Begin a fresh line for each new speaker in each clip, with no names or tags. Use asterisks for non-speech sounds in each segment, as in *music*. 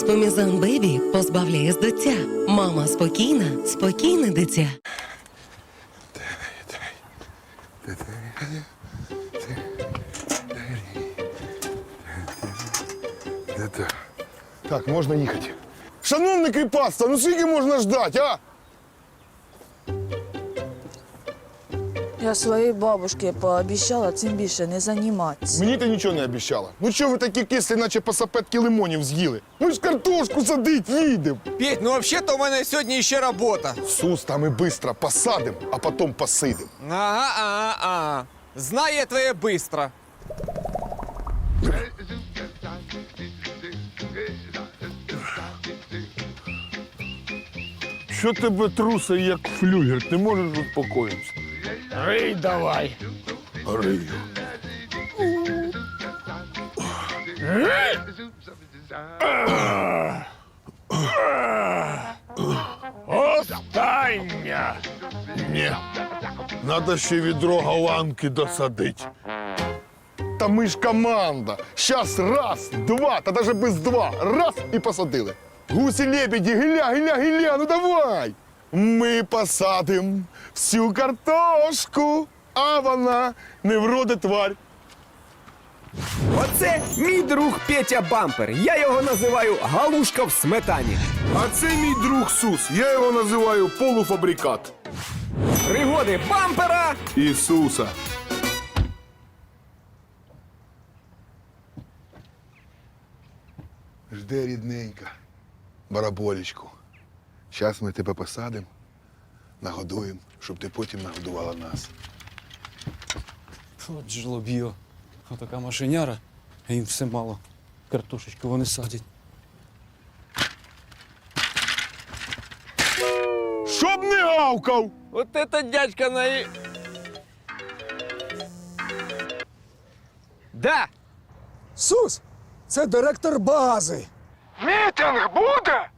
Еспомізан Бебі позбавляє з дитя. Мама спокійна, спокійне дитя.
Так, можна їхати. Шановне кріпацтво, ну скільки можна ждати, а?
Я своїй бабушці пообіцяла цим більше не займатися.
Мені ти нічого не обіцяла. Ну чого ви такі кислі, наче по сапетки лимонів з'їли? Ми ж картошку садить їдемо.
Петь, ну взагалі-то у мене сьогодні ще робота.
Сус, там ми швидко посадимо, а потім посидимо.
Ага, ага, ага. Знає твоє бистро.
Що тебе трусить, як флюгер? Ти можеш успокоїтися?
Рий давай.
Рию.
Остання.
Ні. Надо ще відро голландки досадити. Та ми ж команда. Щас раз, два, та навіть без два. Раз і посадили. Гусі лебеді, гиля, гиля, гиля, ну давай. Ми посадим всю картошку, а вона не вроде тварь.
Оце мій друг Петя Бампер. Я його називаю галушка в сметані.
А це мій друг Сус. Я його називаю полуфабрикат.
Пригоди бампера.
Ісуса. Жде рідненька, бараболечку. Зараз ми тебе посадимо, нагодуємо, щоб ти потім нагодувала нас.
От жлоб'йо. Отака машиняра, а їм все мало. Картошечку вони садять.
Щоб не гавкав!
От это дядька на... і- Да,
Сус, це директор бази.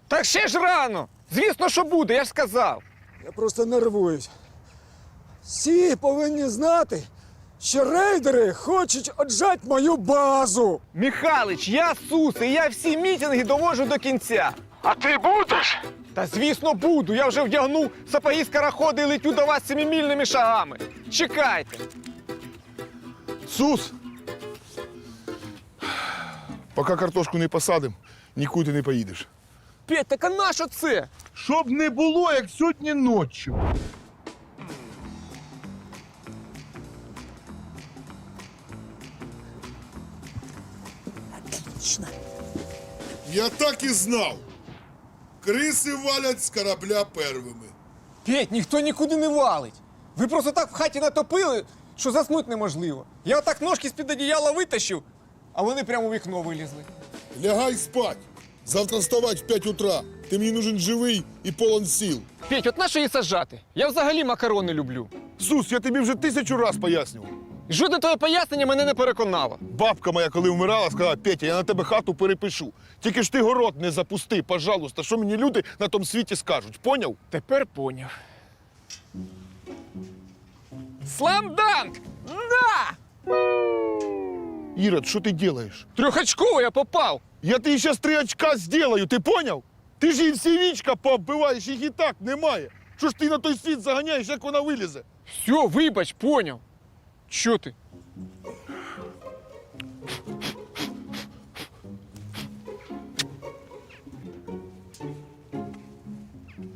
так ще ж рано. Звісно, що буде, я ж сказав.
Я просто нервуюсь. Всі повинні знати, що рейдери хочуть отжать мою базу.
Михалич, я Сус, і я всі мітинги довожу до кінця. А ти будеш? Та звісно буду. Я вже вдягнув сапоги скороходи і летю до вас семимільними шагами. Чекайте.
Сус! Поки картошку не посадимо, нікуди ти не поїдеш.
Петь, так а нащо це?
Щоб не було, як сьогодні ночі. Я так і знав. Криси валять з корабля первими.
Петь, ніхто нікуди не валить. Ви просто так в хаті натопили, що заснути неможливо. Я отак ножки з-під одіяла витащив, а вони прямо у вікно вилізли.
Лягай спать. Завтра вставать в 5 утра. Ти мені нужен живий і полон сил.
Петь, от нащо її саджати? Я взагалі макарони люблю.
Сус, я тобі вже тисячу раз пояснював.
Жодне твоє пояснення мене не переконало.
Бабка моя, коли вмирала, сказала, Петя, я на тебе хату перепишу. Тільки ж ти город не запусти, пожалуйста, що мені люди на тому світі скажуть, поняв?
Тепер поняв. Сламданк! На!
Ірод, що ти робиш?
Трьохочково я попав.
Я тобі зараз три очка зроблю, ти поняв? Ти ж їй всі вічка пооббиваєш, їх і так немає. Що ж ти на той світ заганяєш, як вона вилізе?
Все, вибач, поняв. Що ти?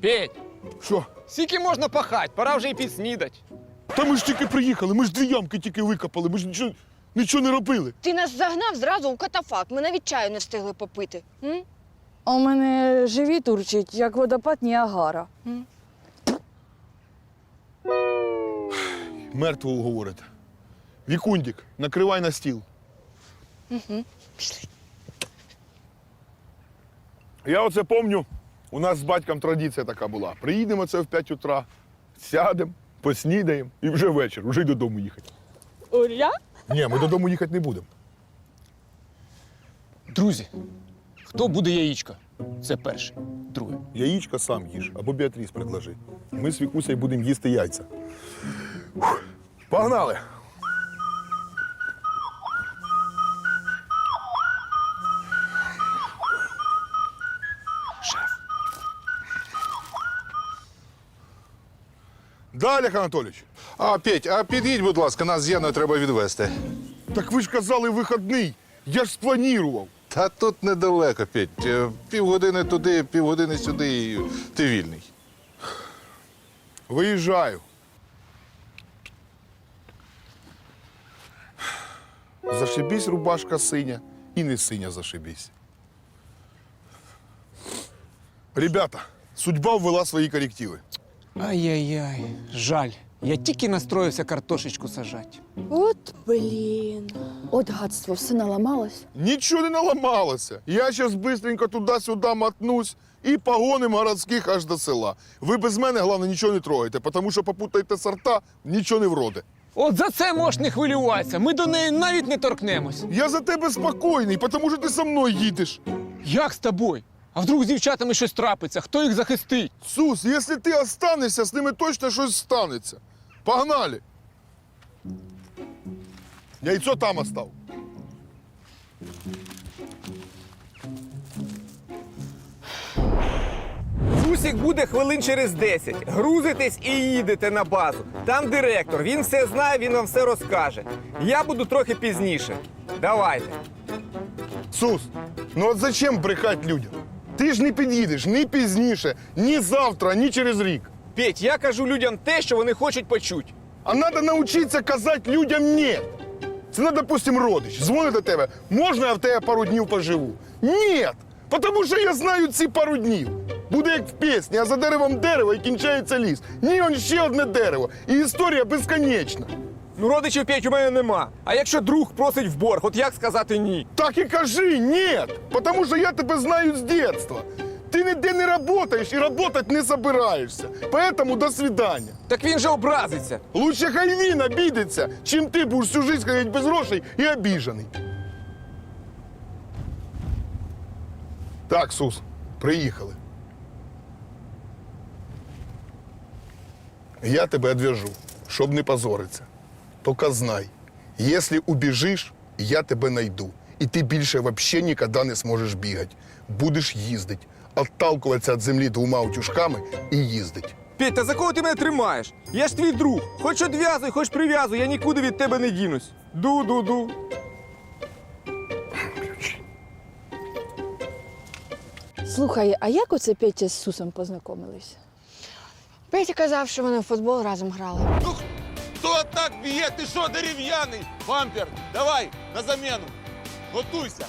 Петь,
Що?
скільки можна пахать? Пора вже і підснідать.
Та ми ж тільки приїхали, ми ж дві ямки тільки викопали, ми ж нічого, нічого не робили.
Ти нас загнав зразу у катафак. Ми навіть чаю не встигли попити. М?
А у мене живіт урчить, як водопад Ніагара.
Мертвого говорите. Вікундік, накривай на стіл. Я оце пам'ятаю, у нас з батьком традиція така була. Приїдемо це в 5 утра, сядемо, поснідаємо і вже вечір, вже й додому їхати.
Уля?
Ні, ми додому їхати не будемо.
Друзі, хто буде яєчко? Це перше. Друге.
Яєчко сам їж або Біатріс предложи. Ми з Вікусею будемо їсти яйця. Погнали! Да, Далі, Анатольевич?
А, Петь, а під'їдь, будь ласка, нас з Яною треба відвезти.
Так ви ж казали вихідний. Я ж спланував.
Та тут недалеко, Петь. Е, Півгодини туди, півгодини сюди, і ти вільний.
Виїжджаю. Зашибісь рубашка синя і не синя зашибісь. Ребята, судьба ввела свої корективи.
Ай-яй-яй, жаль. Я тільки настроївся картошечку сажати.
От блін. От гадство, все наламалось.
Нічого не наламалося. Я зараз быстренько туди-сюди мотнусь і погоним городських аж до села. Ви без мене, головне, нічого не трогаєте, тому що попутаєте сорта, нічого не вроде.
От за це можеш не хвилюватися. Ми до неї навіть не торкнемось.
Я за тебе спокійний, тому що ти со мною їдеш.
Як з тобою? А вдруг з дівчатами щось трапиться? Хто їх захистить?
Сус, якщо ти останешся, з ними точно щось станеться. Погнали. Яйцо там остав.
Сусік буде хвилин через 10. Грузитесь і їдете на базу. Там директор, він все знає, він вам все розкаже. Я буду трохи пізніше. Давайте.
Сус, ну от зачем брехати людям? Ти ж не під'їдеш ні пізніше, ні завтра, ні через рік.
Петь, я кажу людям те, що вони хочуть почути.
А треба навчитися казати людям ні. Це, ну, допустим, родич. Дзвонить до тебе. Можна я в тебе пару днів поживу? Ні. Тому що я знаю ці пару днів. Буде як в пісні, а за деревом дерево і кінчається ліс. Ні, он ще одне дерево. І історія безконечна.
Ну, родичів Петь у мене нема. А якщо друг просить в борг, от як сказати ні?
Так і кажи ні. Тому що я тебе знаю з дитинства. Ти ніде не працюєш і працювати не собираєшся. Поэтому до свидання.
Так він же образиться.
Лучше хай він обідеться, чим ти будеш всю жизнь ходити без грошей і обіжений. Так, Сус, приїхали. Я тебе відв'яжу, щоб не позоритися. Тільки знай, якщо убіжиш, я тебе найду. І ти більше взагалі ніколи не зможеш бігати. Будеш їздити, отталкуватися від землі двома утюжками і їздити.
Петь, та за кого ти мене тримаєш? Я ж твій друг. Хоч одв'язуй, хоч прив'язуй, я нікуди від тебе не дінусь. Ду-ду-ду.
Слухай, а як оце Петя з Сусом познайомились?
Петя казав, що вони в футбол разом грали.
Хто так б'є? Ти що, дерев'яний? Бампер, давай на заміну. Готуйся.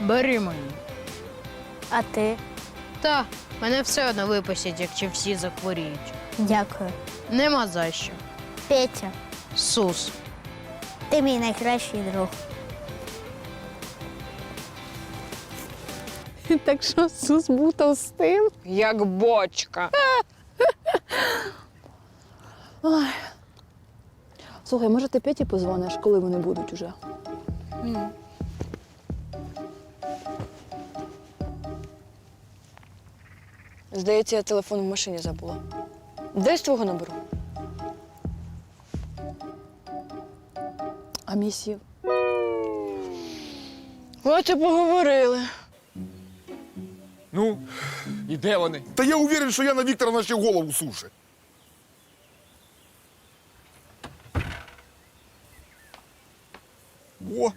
Бери мені.
А ти?
Та, мене все одно випустять, якщо всі захворіють.
Дякую.
Нема за що.
Петя,
Сус.
ти мій найкращий друг. *laughs*
Так що Сус був товстим?
Як бочка. *laughs*
Слухай, може ти Петі позвониш, коли вони будуть уже?
Здається, я телефон в машині забула. Де з твого наберу?
А місів?
От і поговорили.
Ну, і де вони?
Та я уверен, що Яна Вікторовна ще голову суше.
О,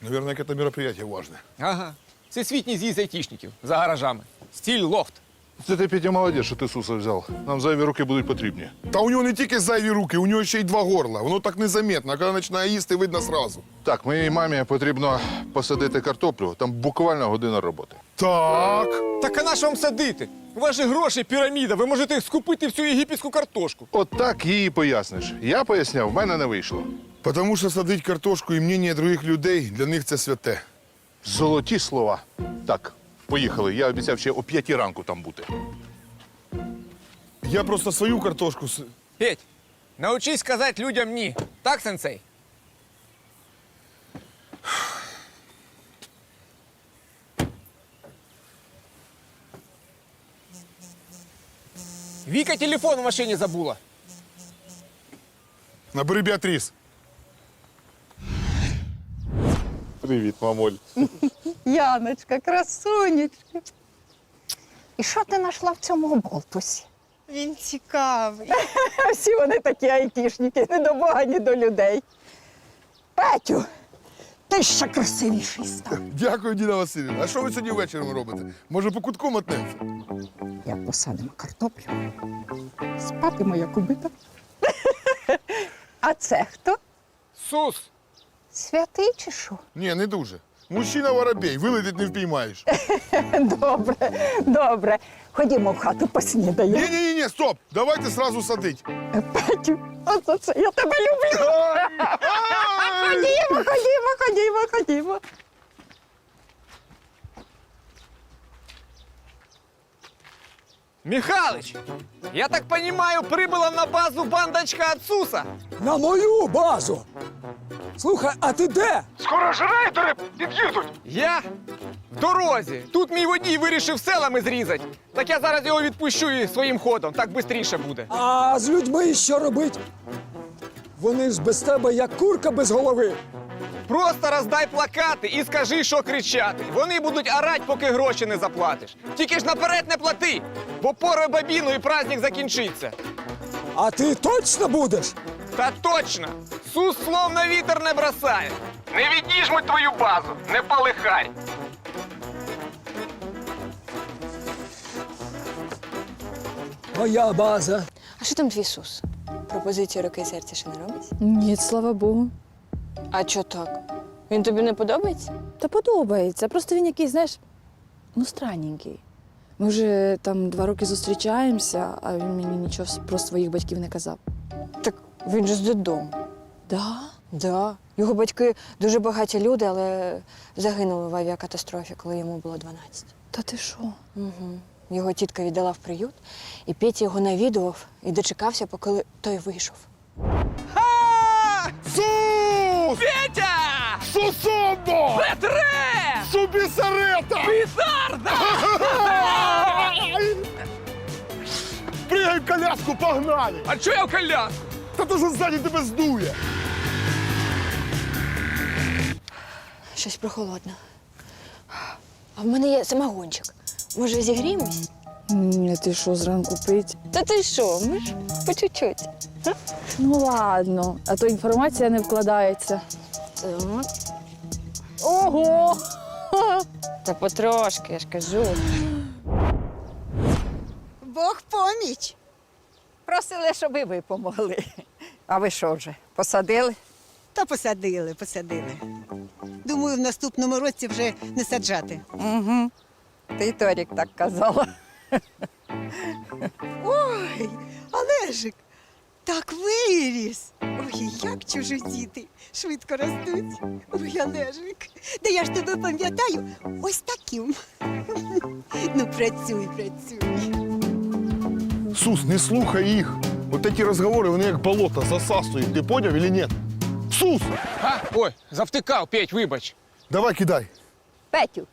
Наверное, это мероприятие важное.
ага. Всесвітній з'їзд айтішників за гаражами. Стіль лофт.
Це ти, Петя, молодець, що ти Суса взяв. Нам зайві руки будуть потрібні.
Та у нього не тільки зайві руки, у нього ще й два горла. Воно так незаметно, а коли починає їсти, видно сразу.
Так, моїй мамі потрібно посадити картоплю, там буквально година роботи.
Так.
Так а на що вам садити? Же гроші піраміда, ви можете скупити всю єгипетську картошку.
От так їй поясниш. Я поясняв, в мене не вийшло.
Потому що садить картошку і мнення других людей для них це святе.
Золоті слова. Так, поїхали. Я обіцяв ще о п'ятій ранку там бути.
Я просто свою картошку. с-
Петь, научись казати людям ні. Так, сенсей? Віка телефон в машині забула.
Набери Біатріс.
Привіт, мамоль.
Яночка, красунечка. І що ти знайшла в цьому болтусі?
Він цікавий. *laughs*
Всі вони такі айтішники, не до Бога, ні до людей. Петю, ти ще красивіший став.
Дякую, Діна Васильівна. А що ви сьогодні ввечері робите? Може, по кутку мотнемося?
Як посадимо картоплю, спатимо як убита. *laughs* А це хто?
Сус!
Святий чи що?
Ні, не дуже. Мужчина воробей, вилетить не впіймаєш. *laughs*
Добре, добре. Ходімо в хату поснідаємо.
Ні, ні, ні, стоп! Давайте сразу садить.
Петю, оце це я тебе люблю. *laughs* Ходімо, ходімо, ходімо, ходімо.
Михалыч, я так понимаю, прибыла на базу бандочка от Суса.
На мою базу. Слухай, а ти де?
Скоро ж рейдери під'їдуть.
Я в дорозі. Тут мій водій вирішив селами зрізати. Так я зараз його відпущу і своїм ходом, так швидше буде.
А з людьми що робить? Вони ж без тебе як курка без голови.
Просто роздай плакати і скажи, що кричати. Вони будуть орать, поки гроші не заплатиш. Тільки ж наперед не плати, бо порой бабіну і праздник закінчиться.
А ти точно будеш?
Та точно! Сус слов на вітер не бросає. Не відніжмуть твою базу, не полихай.
Моя база.
А що там твій Сус? Пропозицію руки і серця ще не робить?
Ні, слава Богу.
А чо так? Він тобі не подобається?
Та подобається. Просто він якийсь, знаєш, ну, странненький. Ми вже там два роки зустрічаємося, а він мені нічого про своїх батьків не казав.
Так він же з додому.
Да?
Да. Його батьки дуже багаті люди, але загинули в авіакатастрофі, коли йому було 12.
Та ти що?
Угу. Його тітка віддала в приют, і Петя його навідував і дочекався, поки той вийшов.
Сус!
Петя!
Сусобо!
Петре!
Субісарета!
Петарда!
Пригай в коляску, погнали!
А чого я в коляску?
Та то що ззаді тебе здує!
Щось прохолодно. А в мене є самогончик. Може, зігріємось?
Ні, ти що, зранку пить?
Та ти що? Ми ж по чуть-чуть.
Ну ладно, а то інформація не вкладається.
Так.
Ого!
Та потрошки, я ж кажу.
Бог поміч. Просили, щоб і ви помогли. А ви що вже, посадили?
Та посадили, посадили. Думаю, в наступному році вже не саджати.
Угу. Ти Торік так казала.
Ой, Олежик, так виріс. Ой, як чужодіти швидко ростуть. Ой, Олежик, да я ж тебе пам'ятаю ось таким. Ну, працюй, працюй.
Сус, не слухай їх. Вот эти розговори, вони як болото засасують. Ти поняв или ні? Сус!
А? Ой, завтикав, Петь, вибач.
Давай кидай.
Петю,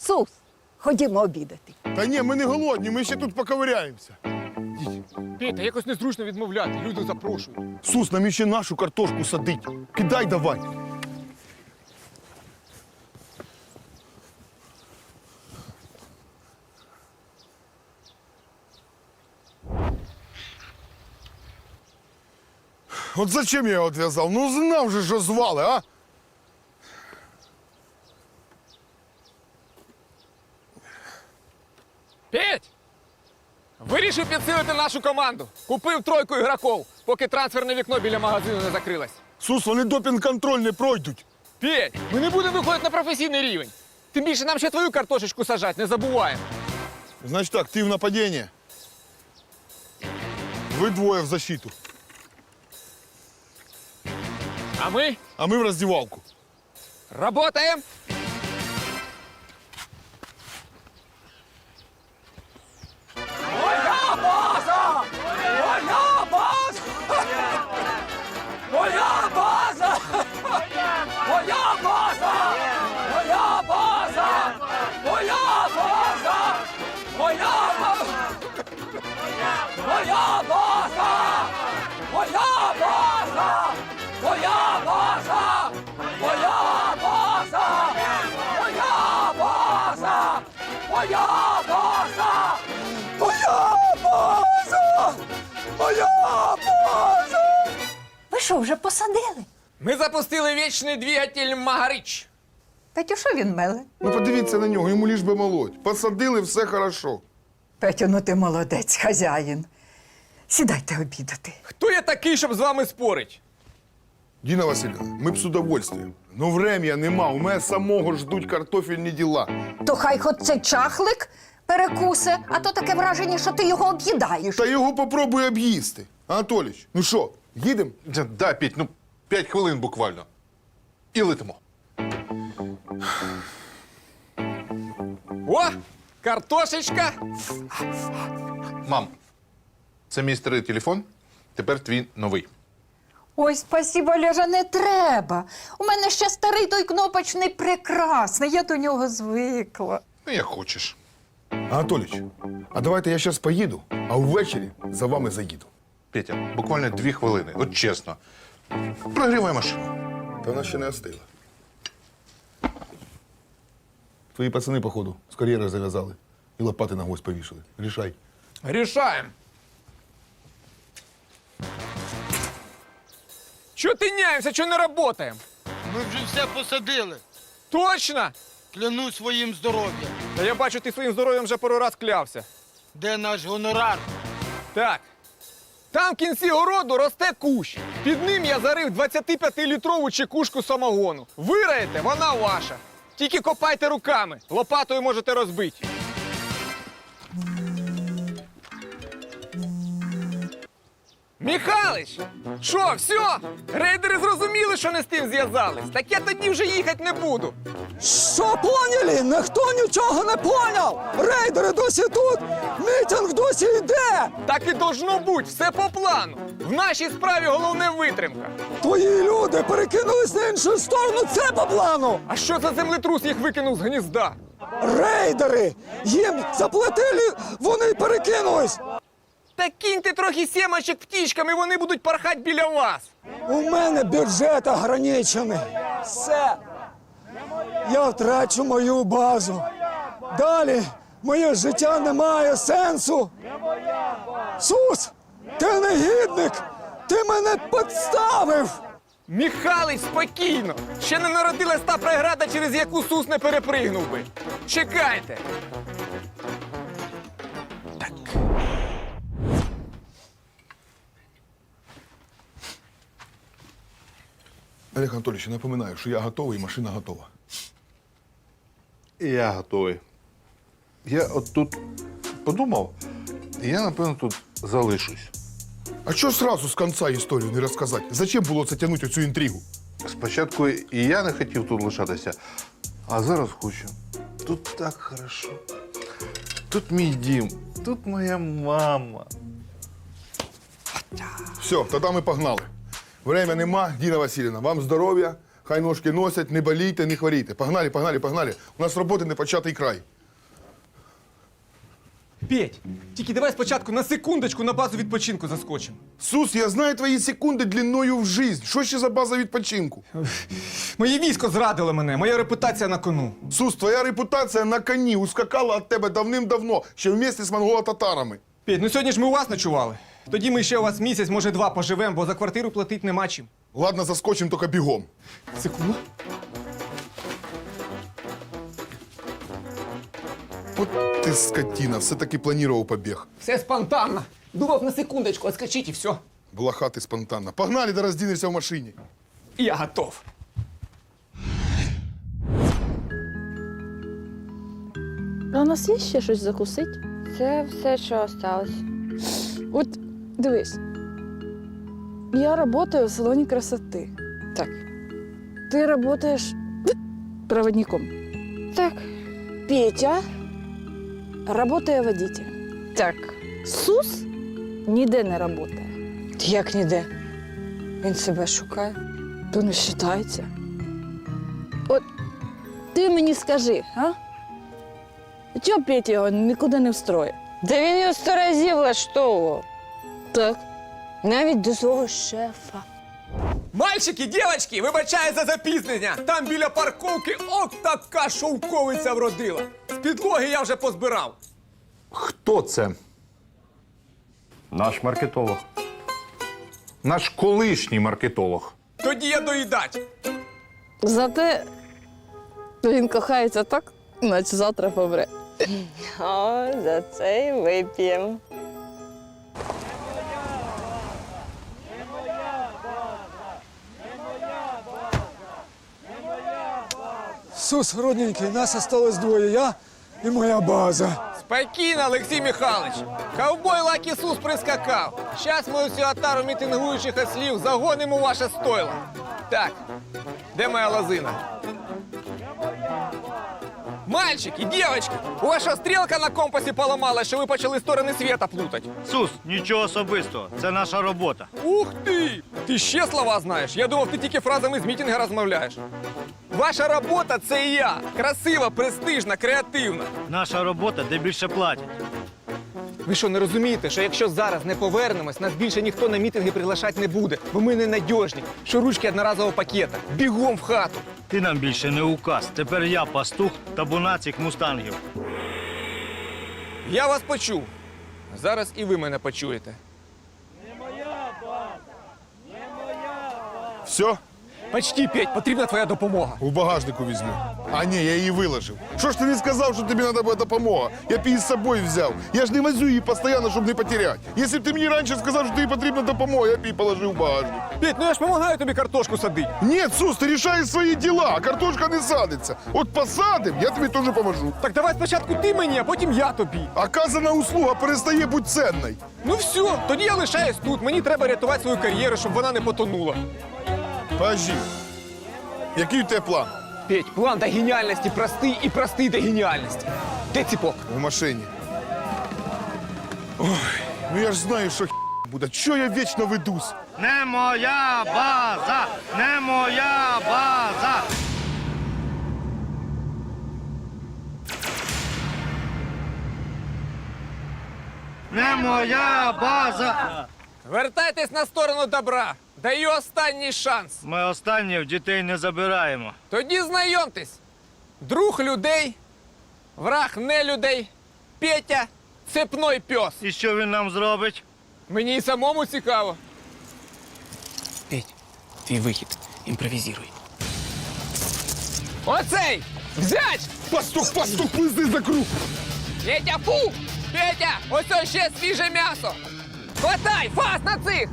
Сус, ходімо обідати.
Та ні, ми не голодні, ми ще тут поковиряємося.
Петя, якось незручно відмовляти, люди запрошують.
Сус, нам ще нашу картошку садить. Кидай давай. От зачем я його відв'язав? Ну знав же, що звали, а?
Петь! Вирішив підсилити нашу команду. Купив тройку ігроків, поки трансферне вікно біля магазину не закрилось.
Сус, вони допінг-контроль не пройдуть.
Петь, ми не будемо виходити на професійний рівень. Тим більше нам ще твою картошечку сажати, не забуваємо.
Значит так, ты в нападение. Вы двое в защиту,
А ми
а мы в раздевалку.
работаємо.
Що, вже посадили?
Ми запустили вічний двигатель Магарич.
Петю, що він меле?
Ну подивіться на нього, йому ліж би молоть. Посадили, все хорошо.
Петю, ну ти молодець, хазяїн. Сідайте обідати.
Хто я такий, щоб з вами спорить?
Діна Васильівна, ми б з удовольствием. Ну врем'я нема, у мене самого ждуть картофельні діла.
То хай хоч цей чахлик перекусе, а то таке враження, що ти його об'їдаєш.
Та його попробуй об'їсти. Анатоліч, ну що, їдемо?
Да, Петь, ну п'ять хвилин буквально. І летимо.
О, картошечка.
Мам, це мій старий телефон, тепер твій новий.
Ой, спасибо, Лежа, не треба. У мене ще старий той кнопочний прекрасний, я до нього звикла.
Ну, як хочеш.
Анатоліч, а давайте я зараз поїду, а ввечері за вами заїду.
Петя, буквально дві хвилини, от чесно. Прогрівай машину.
Та вона ще не остила. Твої пацани, походу, з кар'єри зав'язали і лопати на гвоздь повішали. Рішай.
Рішаємо. Чого тиняємося, чого не работаємо?
Ми вже все посадили.
Точно?
Клянусь своїм здоров'ям.
Та я бачу, ти своїм здоров'ям вже пару раз клявся.
Де наш гонорар?
Так. Там в кінці городу росте кущ. Під ним я зарив 25-літрову чекушку самогону. Вираєте, вона ваша. Тільки копайте руками. Лопатою можете розбити. Михалич! Що, все? Рейдери зрозуміли, що не з тим зв'язались. Так я тоді вже їхати не буду.
Що поняли? Ніхто нічого не поняв! Рейдери досі тут! Мітинг досі йде!
Так і должно бути, все по плану. В нашій справі головне витримка.
Твої люди перекинулись на іншу сторону, це по плану!
А що за землетрус їх викинув з гнізда?
Рейдери! Їм заплатили, вони перекинулись!
Та киньте трохи сімочок птічкам, і вони будуть пархати біля вас.
У мене бюджет ограничений. Все. Я втрачу мою базу. Далі моє життя не має сенсу. Сус, ти негідник! Ти мене підставив!
Михалич, спокійно. Ще не народилась та преграда, через яку Сус не перепригнув би. Чекайте.
Олег Анатолійович, напоминаю, що я готовий і машина готова.
І я готовий. Я от тут подумав, і я, напевно, тут залишусь.
А що сразу з кінця історію не розказати? Зачем було це тягнути оцю інтригу?
Спочатку і я не хотів тут лишатися, а зараз хочу. Тут так хорошо. Тут мій дім, тут моя мама.
Все, тоді ми погнали. Время нема, Діна Васильівна, вам здоров'я, хай ножки носять, не болійте, не хворійте. Погнали, погнали, погнали. У нас роботи не початий край.
Петь, тільки давай спочатку на секундочку на базу відпочинку заскочимо.
Сус, я знаю твої секунди длиною в жизнь. Що ще за база відпочинку?
Моє військо зрадило мене, моя репутація на кону.
Сус, твоя репутація на коні ускакала від тебе давним-давно, ще вместе з монголо-татарами.
Петь, ну сьогодні ж ми у вас ночували. Тоді ми ще у вас місяць, може два поживемо, бо за квартиру платити нема чим.
Ладно, заскочим, тільки бігом.
Секунду.
От ти скотина, все-таки планував побіг.
Все спонтанно. Думав на секундочку, отскочить і все.
Була хати спонтанно. Погнали, да роздінешся в машині.
І я готов.
А у нас є ще щось закусити?
Це все, що осталось.
Дивись. Я работаю в салоне красоты. Так. Ты работаешь проводником.
Так.
Петя работає водителем. Так. Сус ніде не работає.
Як ніде? Він себе шукає.
То не вважається. От ти мені скажи, а? Чого Петя його нікуди не встроїв?
Да він його сто разів влаштовував.
Так.
Навіть до свого шефа.
Мальчики, дівчатки, вибачаю за запізнення. Там біля парковки от така шовковиця вродила. підлоги я вже позбирав.
Хто це?
Наш маркетолог.
Наш колишній маркетолог.
Тоді я доїдач.
Зате він кохається так, наче завтра помре.
О, за це й вип'ємо.
Сус, родненький, нас осталось двоє, я і моя база.
Спокійно, Олексій Михайлович. Ковбой лак Ісус прискакав. Щас ми усю атару мітингуючих ослів загонимо ваше стойло. Так, де моя лозина? Мальчики, дівчатки, у ваша стрілка на компасі поламала, що ви почали сторони світа плутати.
Сус, нічого особистого. Це наша робота.
Ух ти! Ти ще слова знаєш. Я думав, ти тільки фразами з мітинга розмовляєш. Ваша робота це я. Красива, престижна, креативна.
Наша робота, де більше платять.
Ви що, не розумієте, що якщо зараз не повернемось, нас більше ніхто на мітинги приглашати не буде, бо ми ненадіжні, що ручки одноразового пакета. Бігом в хату.
Ти нам більше не указ. Тепер я пастух табуна цих мустангів.
Я вас почув. Зараз і ви мене почуєте. Не моя база! Не моя база!
Все,
Почти, Петь, потрібна твоя допомога.
у багажнику візьму. А ні, я її виложив. Що ж ти не сказав, що тобі треба допомога? Я б її з собою взяв. Я ж не возю її постійно, щоб не потеряти. Якщо б ти мені раніше сказав, що тобі потрібна допомога, я б її положив в багажник.
Петь, ну я ж допомагаю тобі картошку садити.
Ні, Сус, ти рішаєш свої діла, а картошка не садиться. От посадим, я тобі теж поможу.
Так давай спочатку ти мені, а потім я тобі.
Оказана услуга перестає бути ценною.
Ну все, тоді я лишаюсь тут. Мені треба рятувати свою кар'єру, щоб вона не потонула.
Подожди. Який у тебе план?
Петь, план до геніальності простий і простий до геніальності. Де ціпок?
В машині. Ой, ну я ж знаю, що буде. Чого я вічно ведусь?
Не моя база! Не моя база! Не моя база!
Вертайтесь на сторону добра. Даю останній шанс.
Ми останнє в дітей не забираємо.
Тоді знайомтесь. Друг людей, враг не людей, Петя, цепной пес.
І що він нам зробить?
Мені і самому цікаво. Петь, твій вихід. Імпровізируй. Оцей! Взять!
Пастух, пастух, пизди за круг!
Петя, фу! Петя, ось ще свіже м'ясо! Хватай, фас на цих!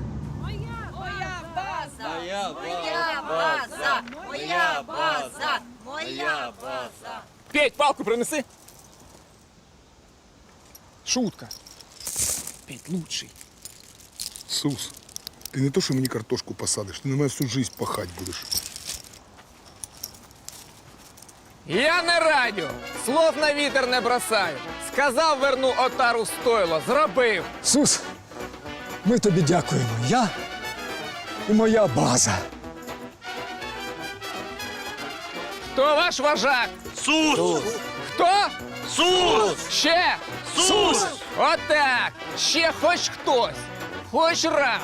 Петь, палку принеси. Шутка. Петь, лучший.
Сус, ти не то, що мені картошку посадиш, ти на мене всю жизнь пахать будеш.
Я не радю. Слов на вітер не бросаю. Сказав, верну отару в стойло. Зробив.
Сус, ми тобі дякуємо. Я і моя база.
Хто ваш вожак?
Сус!
Хто?
Сус!
Ще?
Сус!
Отак. Ще хоч хтось. Хоч раз.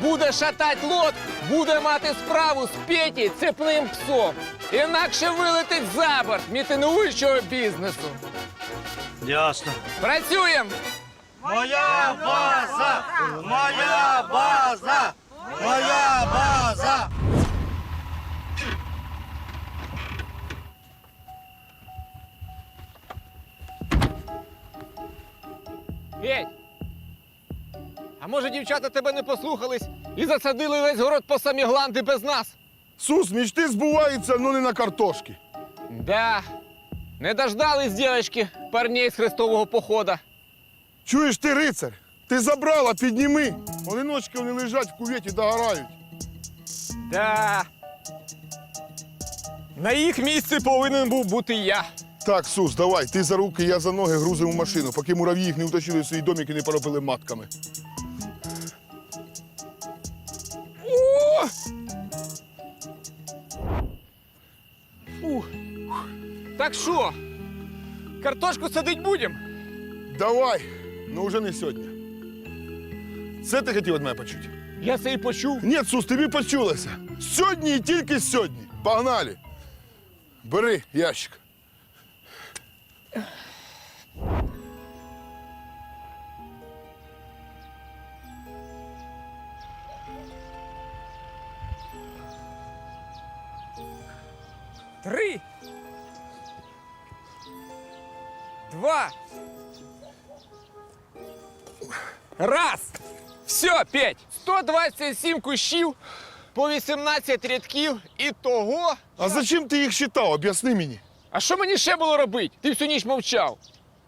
Буде шатать лот, буде мати справу з Петі цепним псом. Інакше вилетить за борт мітингуючого бізнесу.
Ясно.
Працюємо!
Моя база! Моя база! Моя база!
Петь! А може дівчата тебе не послухались і засадили весь город по самі гланди без нас?
Сус, мечти збуваються, але не на картошки.
Да. Не дождались, девочки, парней з хрестового похода.
Чуєш ти, рицар? Ти забрала, підніми. Одиночки вони лежать в куветі, догорають.
Да. На їх місці повинен був бути я.
Так, Сус, давай, ти за руки, я за ноги грузимо машину, поки мурав'ї їх не утащили в свій домик і не поробили матками.
О! Фух. Так що? Картошку садить будемо?
Давай, ну вже не сьогодні. Це ти хотів від мене почути?
Я це і почув.
Ні, Сус, тобі почулося. Сьогодні і тільки сьогодні. Погнали. Бери ящик.
Три. Два. Раз. Все, Петь. 127 кущів по 18 рядків і того.
А зачем ти їх считав? Об'ясни мені.
А що мені ще було робити? Ти всю ніч мовчав.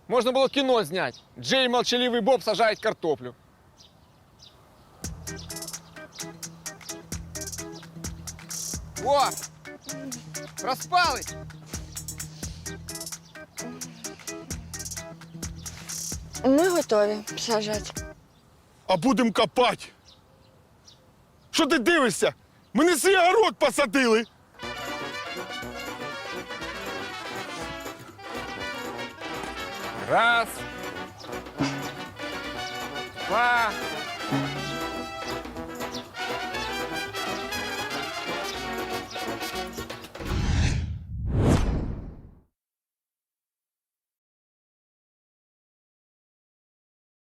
Можна було кіно зняти. Джей і молчаливий Боб сажають картоплю. О! Розпались!
Ми готові сажати.
А будемо копати. Що ти дивишся? Ми не свій город посадили.
Раз. Два.